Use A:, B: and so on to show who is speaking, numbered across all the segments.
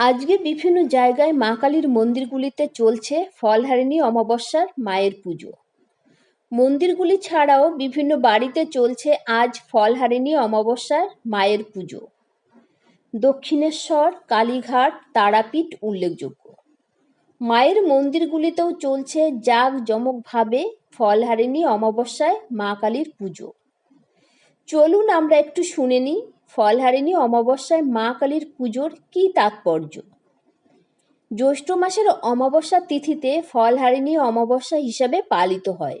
A: আজকে বিভিন্ন জায়গায় মা কালীর মন্দিরগুলিতে চলছে ফলহারিণী অমাবস্যার মায়ের পুজো। মন্দিরগুলি ছাড়াও বিভিন্ন বাড়িতে চলছে আজ ফলহারিণী অমাবস্যার মায়ের পুজো। দক্ষিণেশ্বর, কালীঘাট, তারাপীঠ উল্লেখযোগ্য। মায়ের মন্দিরগুলিতেও চলছে জাঁকজমকভাবে ফলহারিণী অমাবস্যায় মা কালীর পুজো। চলুন আমরা একটু শুনে নিই ফলহারিণী অমাবস্যায় মা কালীর পুজোর কী তাৎপর্য? জ্যৈষ্ঠ মাসের অমাবস্যা তিথিতে ফলহারিণী অমাবস্যা হিসাবে পালিত হয়।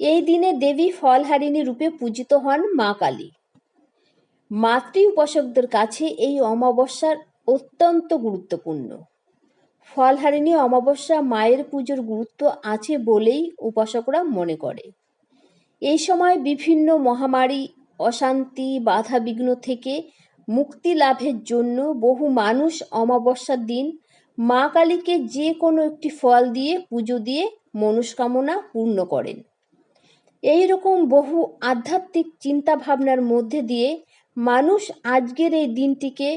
A: এই দিনে দেবী ফলহারিণী রূপে পূজিত হন মা কালী। মাতৃ উপাসকদের কাছে এই অমাবস্যার অত্যন্ত গুরুত্বপূর্ণ। ফলহারিণী অমাবস্যা মায়ের পুজোর গুরুত্ব আছে বলেই উপাসকরা মনে করে। এই সময় বিভিন্ন মহামারী অশান্তি, বাধাবিঘ্ন থেকে মুক্তি লাভের জন্য বহু মানুষ অমাবস্যার দিন মা কালীকে যে কোনো একটি ফল দিয়ে পুজো দিয়ে মনস্কামনা পূর্ণ করেন। এই রকম বহু আধ্যাত্মিক চিন্তা ভাবনার মধ্যে দিয়ে মানুষ আজকের এই দিনটিকে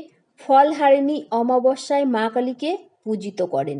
A: ফলহারিণী অমাবস্যায় মা কালীকে পূজিত করেন।